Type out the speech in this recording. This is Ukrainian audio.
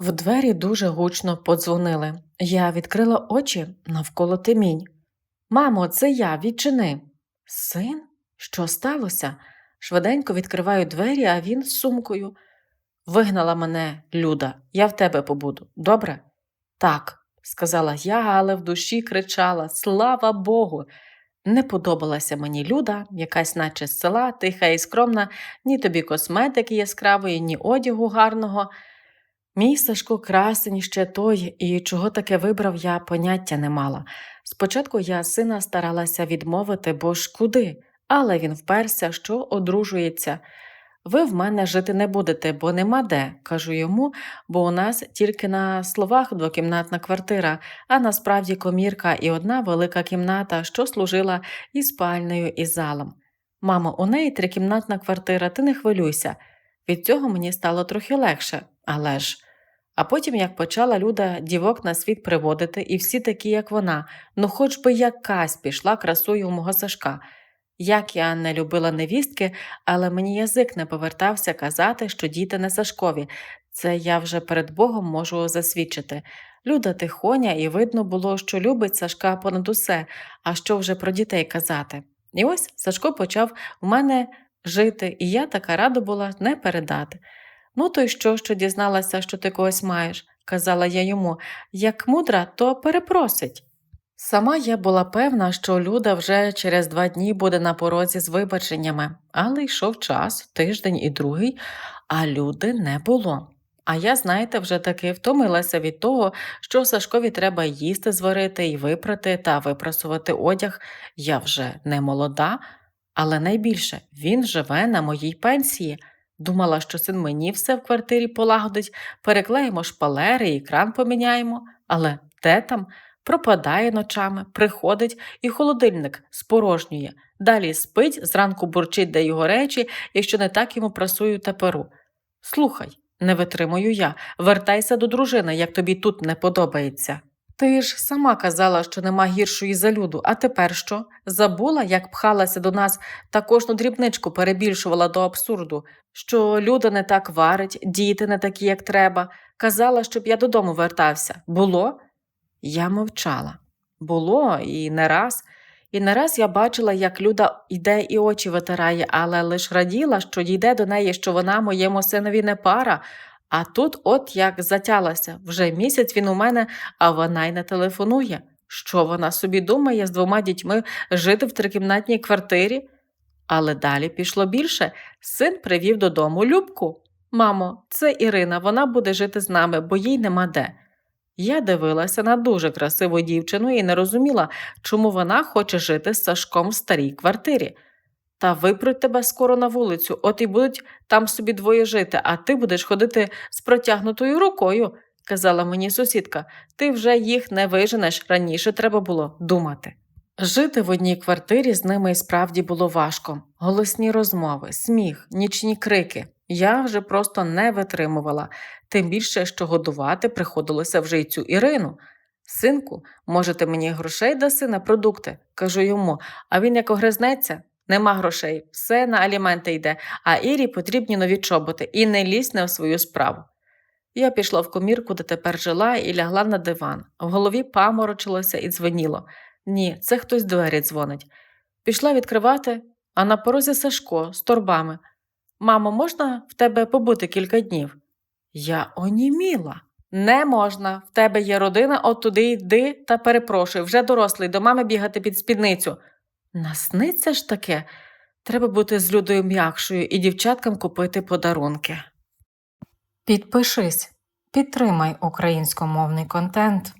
В двері дуже гучно подзвонили. Я відкрила очі навколо темінь. Мамо, це я, відчини. Син? Що сталося? Швиденько відкриваю двері, а він з сумкою. Вигнала мене, Люда, я в тебе побуду. Добре? Так, сказала я, але в душі кричала Слава Богу! Не подобалася мені Люда, якась наче з села, тиха і скромна, ні тобі косметики яскравої, ні одягу гарного. Мій Сашко красень ще той, і чого таке вибрав, я поняття не мала. Спочатку я сина старалася відмовити, бо ж куди, але він вперся, що одружується. Ви в мене жити не будете, бо нема де, кажу йому, бо у нас тільки на словах двокімнатна квартира, а насправді комірка і одна велика кімната, що служила і спальнею, і залом. Мамо, у неї трикімнатна квартира, ти не хвилюйся. Від цього мені стало трохи легше, але ж. А потім, як почала Люда дівок на світ приводити, і всі такі, як вона, ну хоч би якась пішла красою у мого Сашка. Як я не любила невістки, але мені язик не повертався казати, що діти не Сашкові. Це я вже перед Богом можу засвідчити. Люда тихоня, і видно було, що любить Сашка понад усе, а що вже про дітей казати. І ось Сашко почав у мене жити, і я така рада була не передати. Ну, то й що, що дізналася, що ти когось маєш, казала я йому, як мудра, то перепросить. Сама я була певна, що Люда вже через два дні буде на порозі з вибаченнями, але йшов час, тиждень і другий, а люди не було. А я, знаєте, вже таки втомилася від того, що Сашкові треба їсти зварити і випрати та випрасувати одяг. Я вже не молода, але найбільше він живе на моїй пенсії. Думала, що син мені все в квартирі полагодить, переклеїмо шпалери і кран поміняємо, але де там? Пропадає ночами, приходить і холодильник спорожнює. Далі спить, зранку бурчить де його речі, якщо не так йому прасую та перу. Слухай, не витримую я, вертайся до дружини, як тобі тут не подобається. Ти ж сама казала, що нема гіршої за люду, а тепер що? Забула, як пхалася до нас та кожну дрібничку перебільшувала до абсурду, що люда не так варить, діти не такі, як треба. Казала, щоб я додому вертався. Було? Я мовчала. Було і не раз. І не раз я бачила, як Люда йде і очі витирає, але лиш раділа, що дійде до неї, що вона моєму синові не пара. А тут от як затялася. Вже місяць він у мене, а вона й не телефонує. Що вона собі думає з двома дітьми жити в трикімнатній квартирі? Але далі пішло більше. Син привів додому Любку. Мамо, це Ірина, вона буде жити з нами, бо їй нема де. Я дивилася на дуже красиву дівчину і не розуміла, чому вона хоче жити з Сашком в старій квартирі. Та випруть тебе скоро на вулицю, от і будуть там собі двоє жити, а ти будеш ходити з протягнутою рукою, казала мені сусідка. Ти вже їх не виженеш, раніше треба було думати. Жити в одній квартирі з ними і справді було важко. Голосні розмови, сміх, нічні крики. Я вже просто не витримувала, тим більше, що годувати приходилося вже й цю Ірину. Синку, можете мені грошей даси на продукти, кажу йому, а він як огризнеться, нема грошей, все на аліменти йде, а Ірі потрібні нові чоботи і не лізь не в свою справу. Я пішла в комірку, де тепер жила, і лягла на диван. В голові паморочилося і дзвоніло. Ні, це хтось двері дзвонить. Пішла відкривати, а на порозі Сашко з торбами. Мамо, можна в тебе побути кілька днів? Я оніміла. Не можна. В тебе є родина, от туди йди та перепрошуй, вже дорослий, до мами бігати під спідницю. Насниться ж таке. Треба бути з людою м'якшою і дівчаткам купити подарунки. Підпишись, підтримай українськомовний контент.